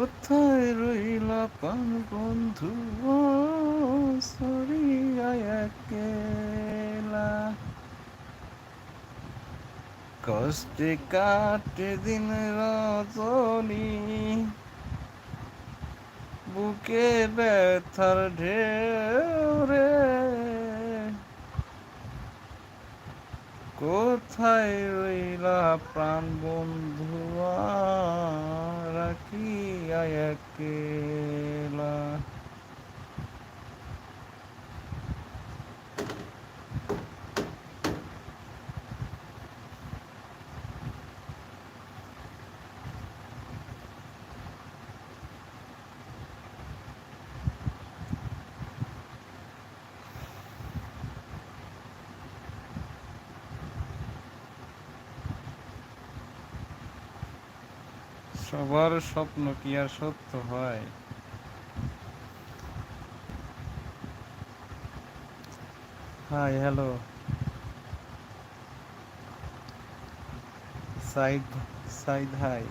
কোথায় রইলা পান বন্ধু সরিয়া একলা। কষ্টে কাটে দিন রজনী বুকে ব্যথার ঢেউ রে কোথায় রইলা প্রাণ বন্ধু রাখিয়া একলা। সবার স্বপ্ন কি আর সত্য হয়? Hi hello Saeed Saeed hi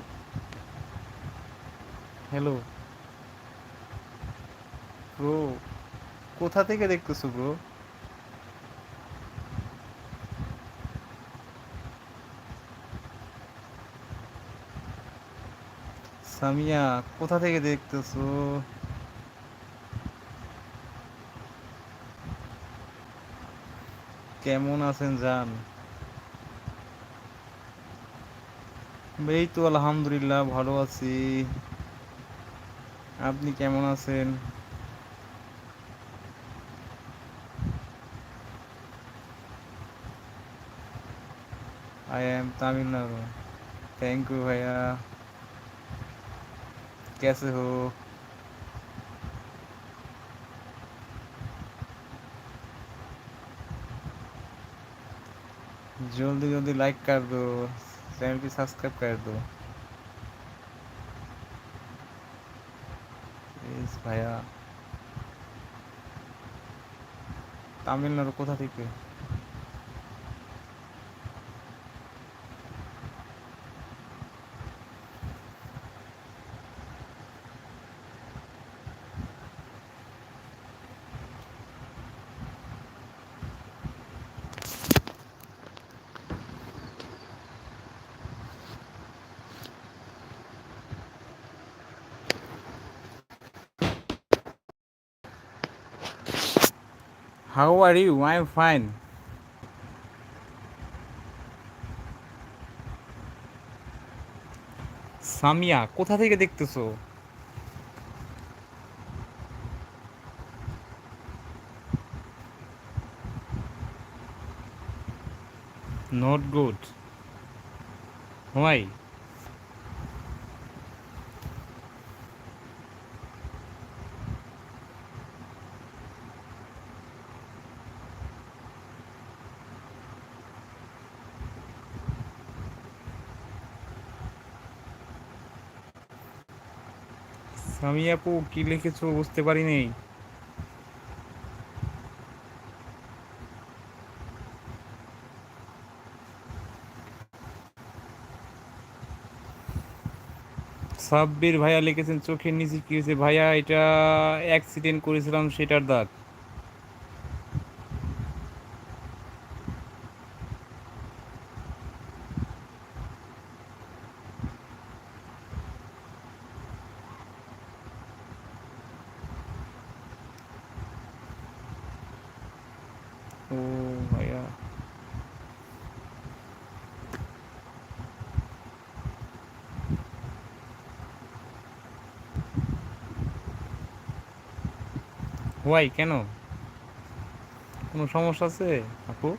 hello bro কোথা থেকে দেখতেছো ব্রো সামিয়া, কোথা থেকে দেখতেছো? কেমন আছেন যান এই তো আলহামদুলিল্লাহ, ভালো আছি। আপনি কেমন আছেন? I am Tamil Nadu thank you ভাইয়া। कैसे हो जल्दी जल्दी लाइक कर दो चैनल की सब्सक्राइब कर दो इस भैया तमिलनाडु कोथा থেকে How are you? I'm fine. Samia কোথা থেকে দেখতেছো নট গুড হোয়াই সামি আপু কি লিখেছো বুঝতে পারিনি। সাব্বির ভাইয়া লিখেছেন, চোখের নিচে কি হয়েছে? ভাইয়া, এটা অ্যাক্সিডেন্ট করেছিলাম, সেটার দাগ। ও ভাইয়া হোয়াই কেন? কোনো সমস্যা আছে, আপু?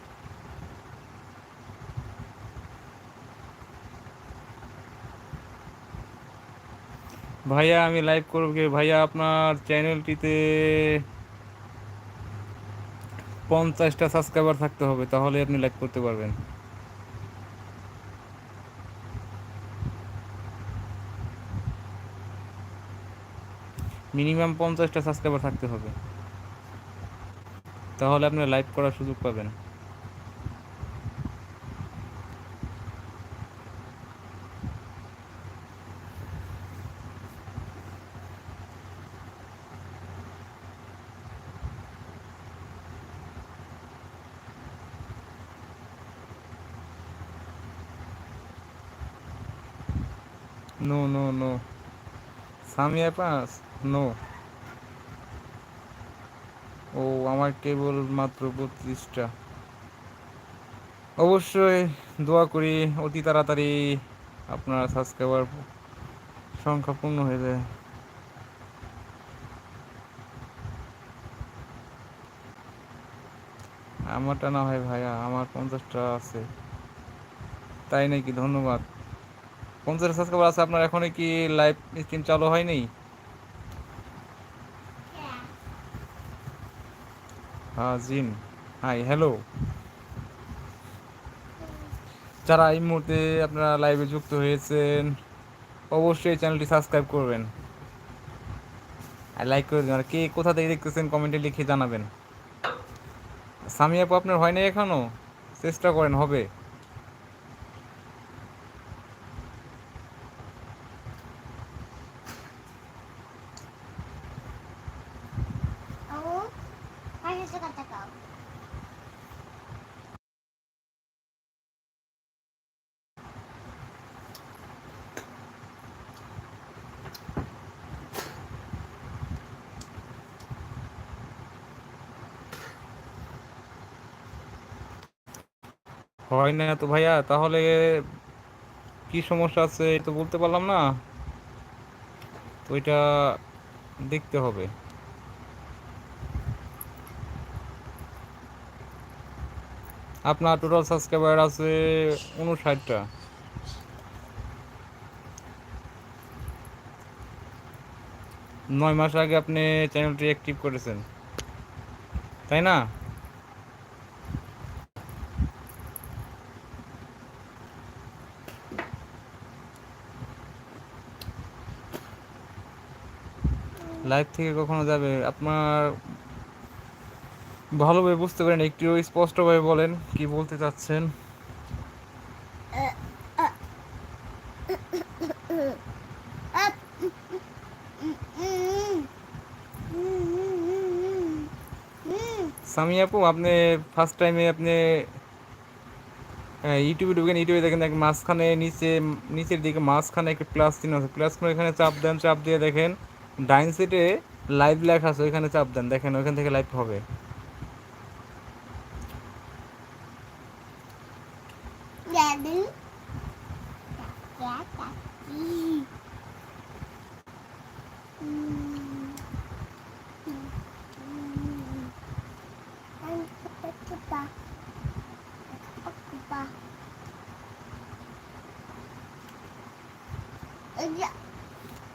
ভাইয়া, আমি লাইভ করব ভাইয়া, আপনার চ্যানেলটিতে পঞ্চাশটা সাবস্ক্রাইবার থাকতে হবে, তাহলে আপনি লাইক করতে পারবেন। মিনিমাম পঞ্চাশটা সাবস্ক্রাইবার থাকতে হবে। তাহলে আপনি লাইক করার সুযোগ পাবেন। No no no Samia pass no ও, আমার কেবল মাত্র বত্রিশটা। অবশ্যই দোয়া করি অতি তাড়াতাড়ি আপনার সাবস্ক্রাইবার সংখ্যা পূর্ণ হয়ে যায়। আমারটা না হয় ভাইয়া, আমার পঞ্চাশটা আছে। তাই নাকি ধন্যবাদ? পঞ্চাশ সাবস্ক্রাইবার আছে, আপনার এখনও কি লাইভ স্ট্রিম চালু হয়নি? হ্যাঁ জিন। হাই হ্যালো যারা এই মুহূর্তে আপনারা লাইভে যুক্ত হয়েছেন, অবশ্যই চ্যানেলটি সাবস্ক্রাইব করবেন। আর লাইক করে দেবেন। আর কে কোথা থেকে দেখতেছেন কমেন্টে লিখে জানাবেন। সামি আপু, আপনার হয় নাই এখনও? চেষ্টা করেন, হবে। হয় না। তো ভাইয়া, তাহলে কি সমস্যা আছে তো বলতে পারলাম না? তো এটা দেখতে হবে। আপনার টোটাল সাবস্ক্রাইবার আছে উনষাটটা নয় মাস আগে আপনি চ্যানেলটি অ্যাক্টিভ করেছেন। তাই না? লাইভ থেকে কখনো যাবে? আপনার ভালোভাবে বুঝতে পারেন, একটু স্পষ্টভাবে বলেন, কি বলতে চাচ্ছেন. সামি আপু, আপনি ফার্স্ট টাইমে আপনি ইউটিউবে ঢুকেন ইউটিউবে দেখেন এক মাঝখানে নিচে, নিচের দিকে মাঝখানে একটা প্লাস চিহ্ন আছে। প্লাস করে এখানে চাপ দেন, চাপ দিয়ে দেখেন। ডাইন সিটে লাইভ লেখা আছে ওইখানে চাপ দেন দেখেন ওইখান থেকে লাইভ হবে।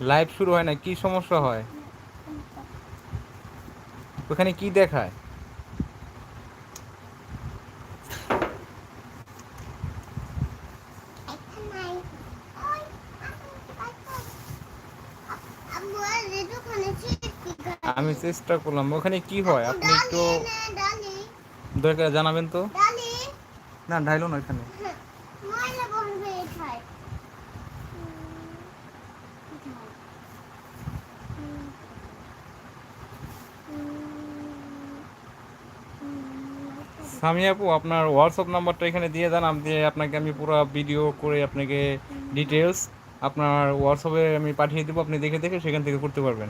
লাইভ শুরু হয় না কি সমস্যা হয়? ওখানে কি দেখায়? আমি চেষ্টা করলাম ওখানে কি হয়? আপনি একটু দয়া করে জানাবেন তো? না ঢাইলো না এখানে সামি আপু, আপনার হোয়াটসঅ্যাপ নাম্বারটা এখানে দিয়ে দেন, আমি আপনাকে, আমি পুরো ভিডিও করে আপনাকে ডিটেলস আপনার হোয়াটসঅ্যাপে আমি পাঠিয়ে দেবো, আপনি দেখে দেখে সেখান থেকে করতে পারবেন।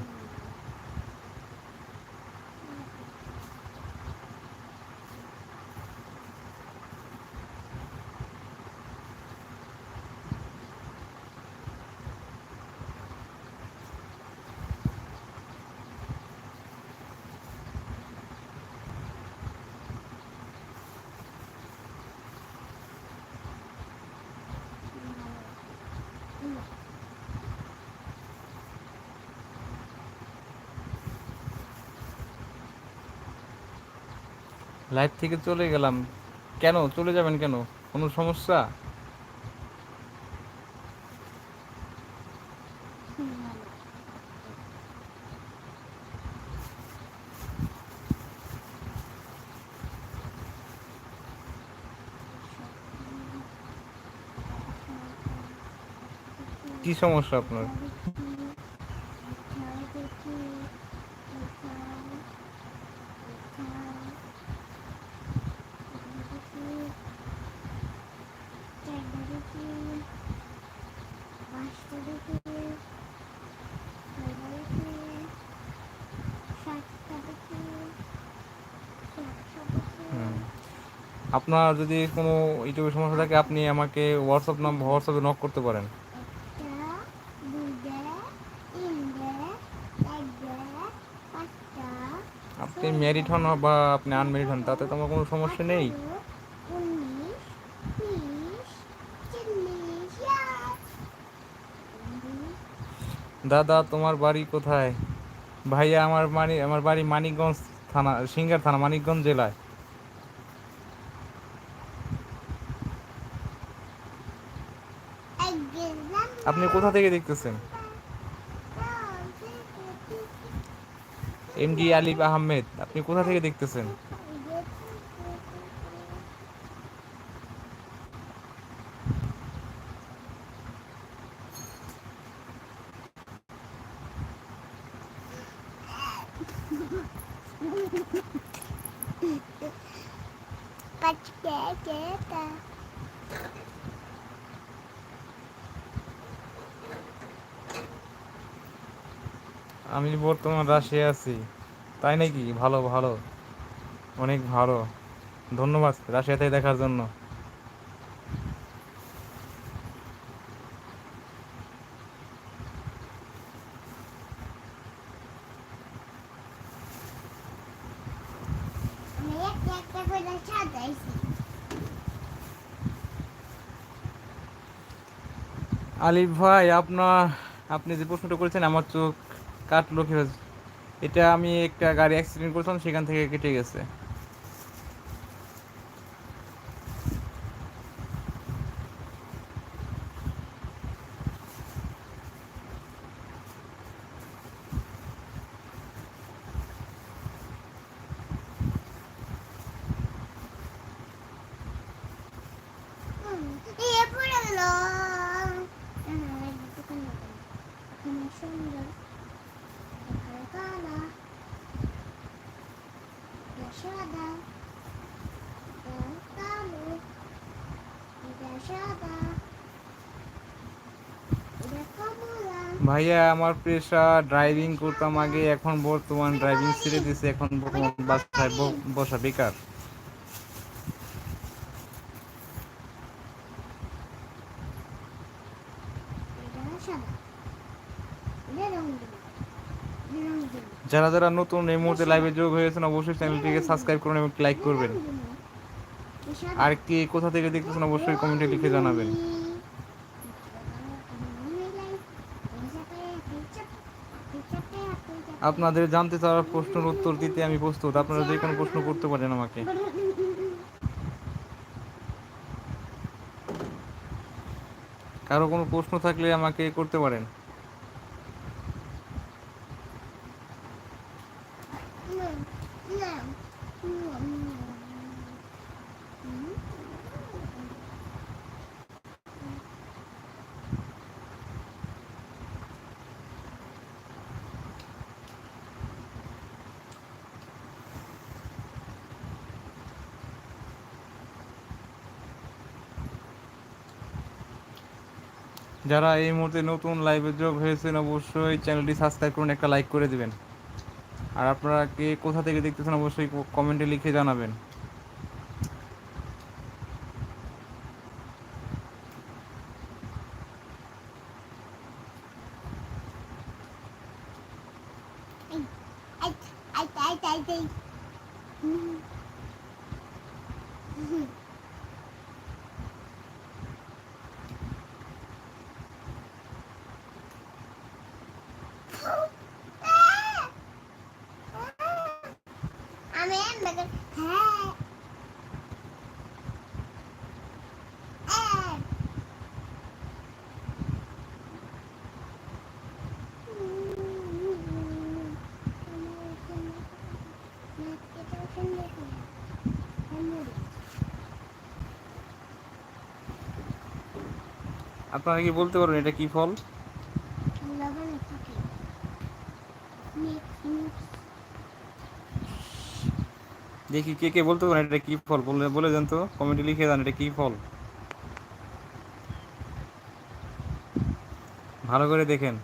লাইভ থেকে চলে গেলাম। কেন? চলে যাবেন কেন? কোনো সমস্যা? কি সমস্যা আপনার? আপনার যদি কোনো ইউটিউবে সমস্যা থাকে, আপনি আমাকে হোয়াটসঅ্যাপ নাম্বার হোয়াটসঅ্যাপে নক করতে পারেন। আপনি ম্যারিড হন বা আপনি আনম্যারিড হন, তাতে তো আমার কোনো সমস্যা নেই। দাদা, তোমার বাড়ি কোথায়? ভাইয়া, আমার বাড়ি আমার বাড়ি মানিকগঞ্জ থানা, সিঙ্গার থানা, মানিকগঞ্জ জেলায় এক গেলাম আপনি কোথা থেকে দেখতেছেন? এম ডি আলিফ আহমেদ আপনি কোথা থেকে দেখতেছেন? আমি বর্তমান রাশিয়া আছি। তাই নাকি? ভালো ভালো। অনেক ভালো। ধন্যবাদ রাশিয়াতে দেখার জন্য। আলিফ ভাই আপনার আপনি যে প্রশ্নটা করেছেন আমার চোখ কাটলো কি হয়েছে? এটা আমি একটা গাড়ি অ্যাক্সিডেন্ট করেছিলাম সেখান থেকে কেটে গেছে হুম, এ পড়ে গেল হ্যাঁ, দোকানে গেলাম। এখানে সুন্দর এখানে কালা এটা সাদা এটা কালো এটা সাদা এটা কমলা ভাইয়া আমার পেশা ড্রাইভিং করতাম আগে এখন বর্তমান ড্রাইভিং ছেড়ে দিছে এখন বর্তমান বাসায় বসা বেকার। যারা যারা নতুন এই মুহূর্তে লাইভে যোগ হয়েছেন অবশ্যই চ্যানেলটিকে সাবস্ক্রাইব করুন এবং লাইক করবেন। আর কে কোথা থেকে দেখতেছেন অবশ্যই কমেন্টে লিখে জানাবেন। আপনাদের জানতে চাওয়ার প্রশ্নের উত্তর দিতে আমি প্রস্তুত। আপনারা যে কোনো প্রশ্ন করতে পারেন আমাকে। কারও কোনো প্রশ্ন থাকলে আমাকে করতে পারেন। যারা এই মুহূর্তে নতুন লাইভে যোগ হয়েছেন অবশ্যই চ্যানেলটি সাবস্ক্রাইব করুন একটা লাইক করে দিবেন আর আপনারা কে কোথা থেকে দেখতেছেন অবশ্যই কমেন্টে লিখে জানাবেন আমি আপনারা কি বলতে পারবেন এটা কি ফল? দেখি কে কে বলতে পারেন, এটা কি ফল? বলে বলে দেন তো কমেন্টে লিখে দেন, এটা কি ফল? ভালো করে দেখেন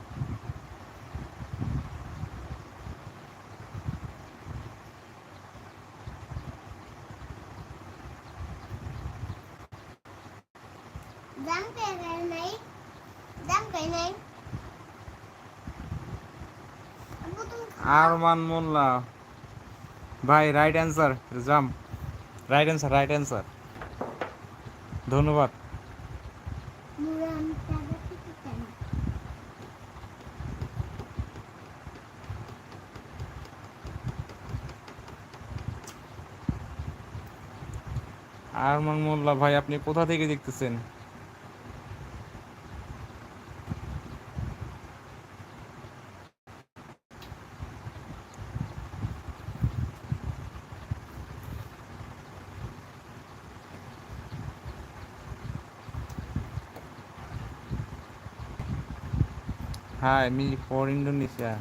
খাই নাই আব্বু তুমি আরমান মোল্লা। ভাই রাইট অ্যান্সার জাম। রাইট অ্যান্সার রাইট অ্যান্সার ধন্যবাদ। আরমান মোল্লা, ভাই, আপনি কোথা থেকে দেখতেছেন? Hi, me for Indonesia.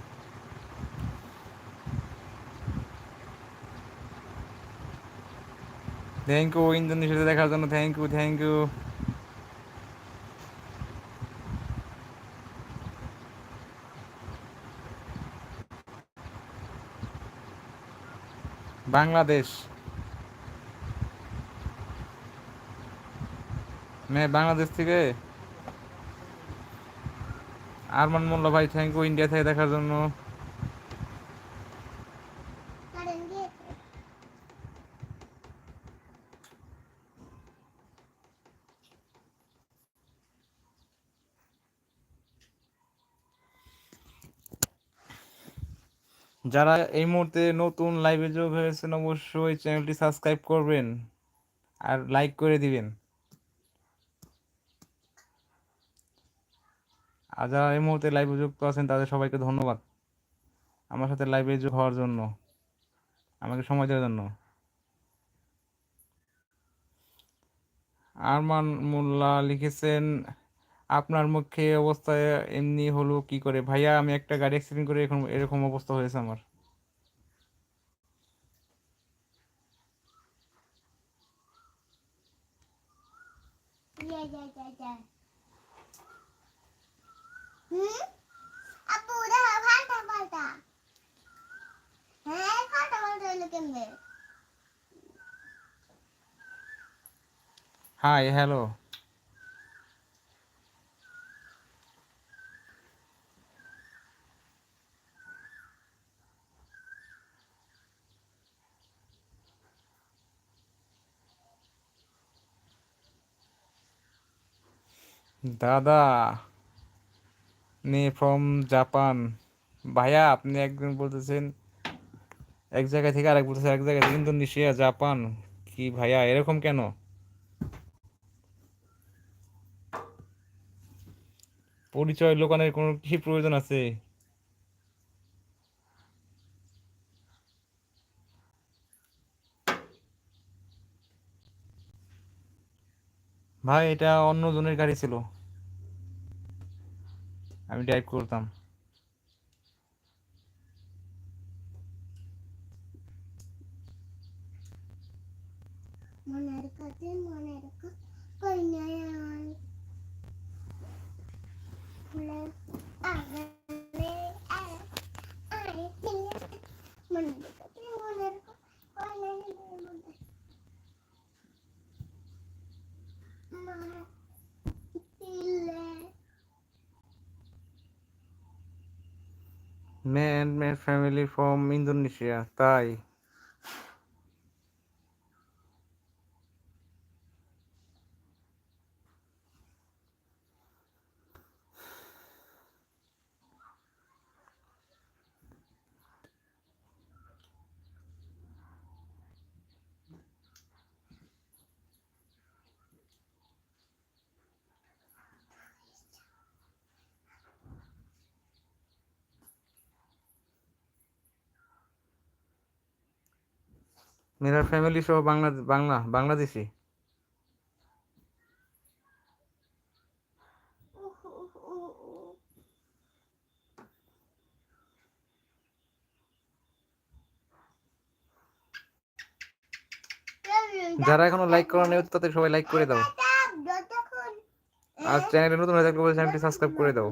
Thank you ইন্দোনেশিয়াতে দেখার জন্য thank you thank you Bangladesh মে বাংলাদেশ থেকে? আরমান মোল্লা ভাই থ্যাংক ইউ ইন্ডিয়া থেকে দেখার জন্য। যারা এই মুহূর্তে নতুন লাইভে যোগ হয়েছেন অবশ্যই চ্যানেলটি সাবস্ক্রাইব করবেন আর লাইক করে দিবেন। আর যারা এই মুহূর্তে লাইভে যুক্ত আছেন, তাদের সবাইকে ধন্যবাদ আমার সাথে লাইভে যোগ হওয়ার জন্য, আমাকে সময় দেওয়ার জন্য। আরমান মোল্লা লিখেছেন, আপনার মুখে অবস্থায় এমনি হলো কি করে? ভাইয়া, আমি একটা গাড়ি অ্যাক্সিডেন্ট করে এখন এরকম অবস্থা হয়েছে আমার। ইয়ে ইয়ে হুম আব্বু দেখো ফালটা ফালটা হ্যাঁ ফালটা ফালটা হইল কেমনে হাই হ্যালো দাদা নে ফ্রম জাপান ভাইয়া, আপনি একজন বলতেছেন, এক জায়গা থেকে আরেক বলতেছেন এক জায়গা থেকে ইন্দোনেশিয়া, জাপান। কি ভাইয়া, এরকম কেন? পরিচয় লোকানের কোনো কি প্রয়োজন আছে? ভাই, এটা অন্য জনের গাড়ি ছিল। আমি ড্রাইভ করতাম মনের কাছে মনের কাছে কই ফ্যামিলি ফ্রম ইন্দোনেশিয়া তাই মেরা ফ্যামিলি সহ বাংলা বাংলা, বাংলাদেশি? যারা এখনও লাইক করা নেই তাদের সবাই লাইক করে দাও। আর চ্যানেলে নতুন হয়ে থাকলে চ্যানেলটি সাবস্ক্রাইব করে দাও।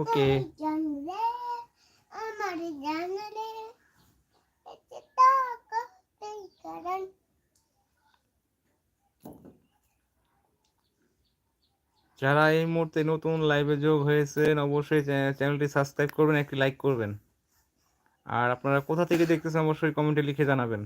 ওকে যারা এই মুহূর্তে নতুন লাইভে যোগ হয়েছেন, অবশ্যই চ্যানেলটি সাবস্ক্রাইব করবেন, একটি লাইক করবেন। আর আপনারা কোথা থেকে দেখতেছেন, অবশ্যই কমেন্টে লিখে জানাবেন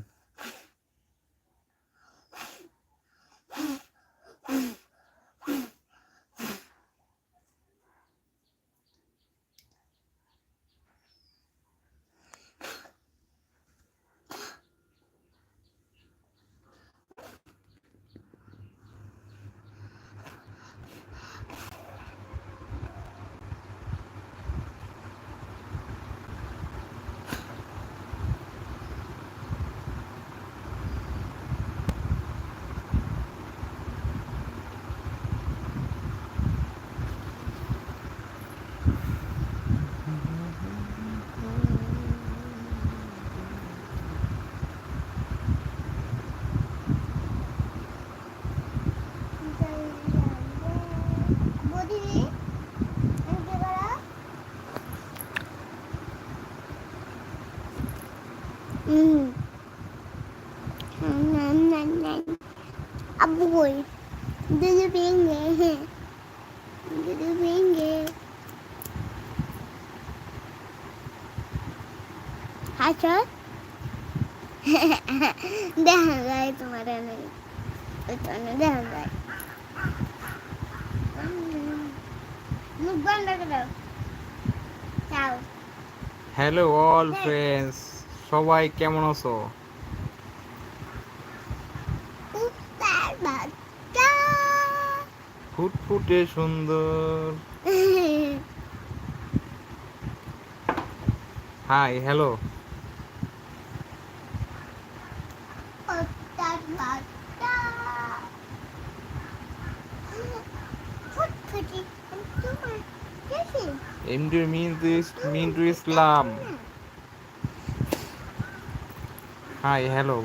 বদিনি এনকে করা হুম নাম নাম নাম আবু কই দুধু ভেঙে দুধু ভেঙে। হাসো দেখা যায় তোমার অনেক দেখা যায়। মুখ বন্ধ করো। হ্যালো অল ফ্রেন্ডস সবাই কেমন আছো? ফুটফুটে সুন্দর। হাই হ্যালো কুত্তার বাচ্চা ফুটফুটি তোমার কেসে MD Mintu Mintu Islam hi hello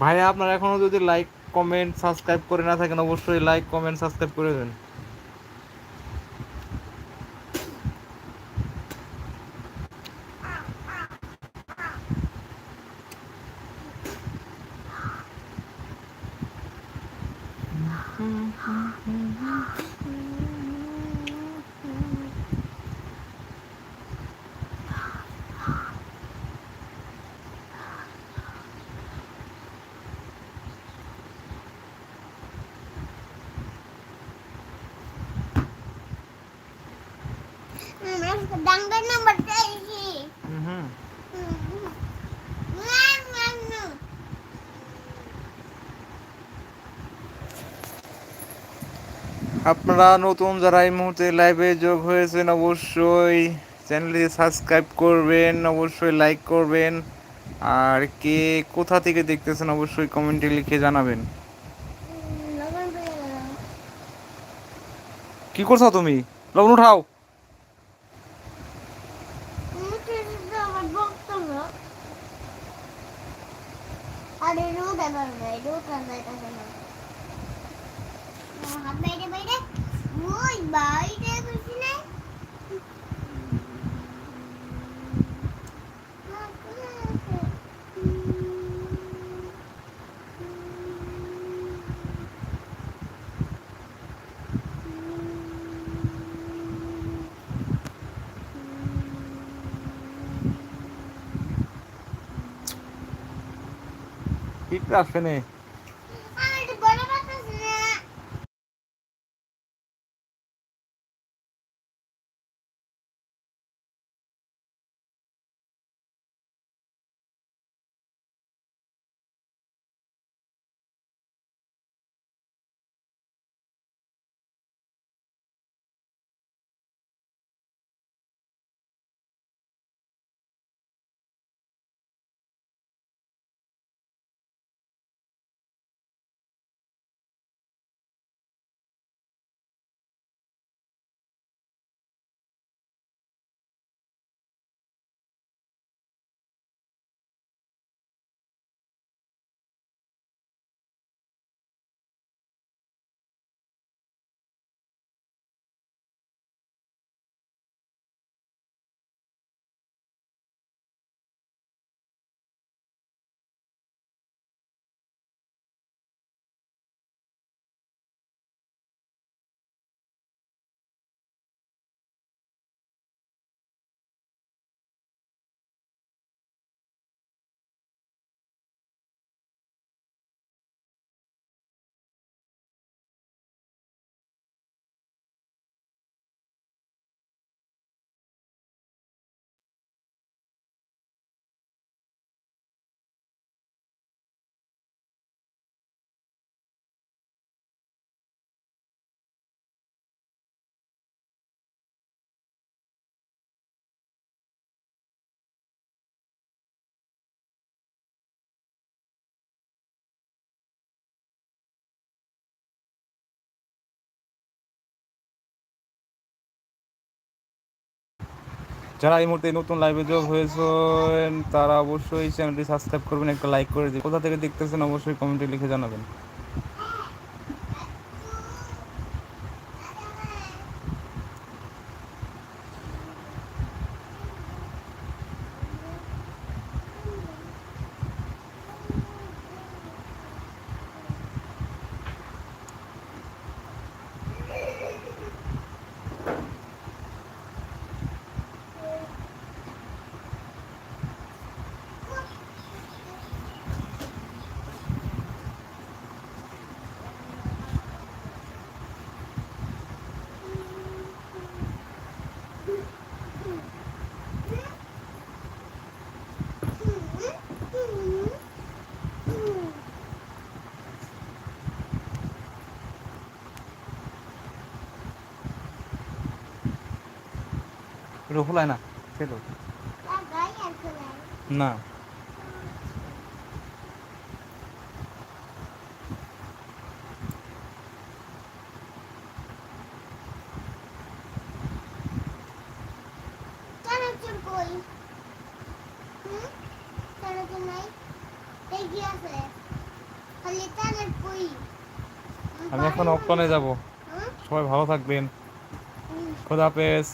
ভাই আপনারা এখনও যদি লাইক কমেন্ট সাবস্ক্রাইব করে না থাকেন অবশ্যই লাইক কমেন্ট সাবস্ক্রাইব করে দেন হুম আপনারা নতুন যারা এই মুহূর্তে লাইভে যোগ হয়েছেন অবশ্যই চ্যানেলটি সাবস্ক্রাইব করবেন অবশ্যই লাইক করবেন। আর কে কোথা থেকে দেখতেছেন অবশ্যই কমেন্টে লিখে জানাবেন। লগন কি করছ তুমি? লবণ উঠাও মুখে শুধু আমার বক্তব্য আরে রোদ আবার নাই রোদ আর নাই তাহলে না হাত বাইরে বাইরে বাইরে বসি নাই ঠিক যারা এই মুহূর্তে নতুন লাইভে যোগ হয়েছেন, তারা অবশ্যই চ্যানেলটি সাবস্ক্রাইব করবেন, একটা লাইক করে দিন কোথা থেকে দেখতেছেন, অবশ্যই কমেন্টে লিখে জানাবেন। খালি। চালের কই আমি এখন অপটনে যাব। সবাই ভালো থাকবেন। খোদা হাফেজ।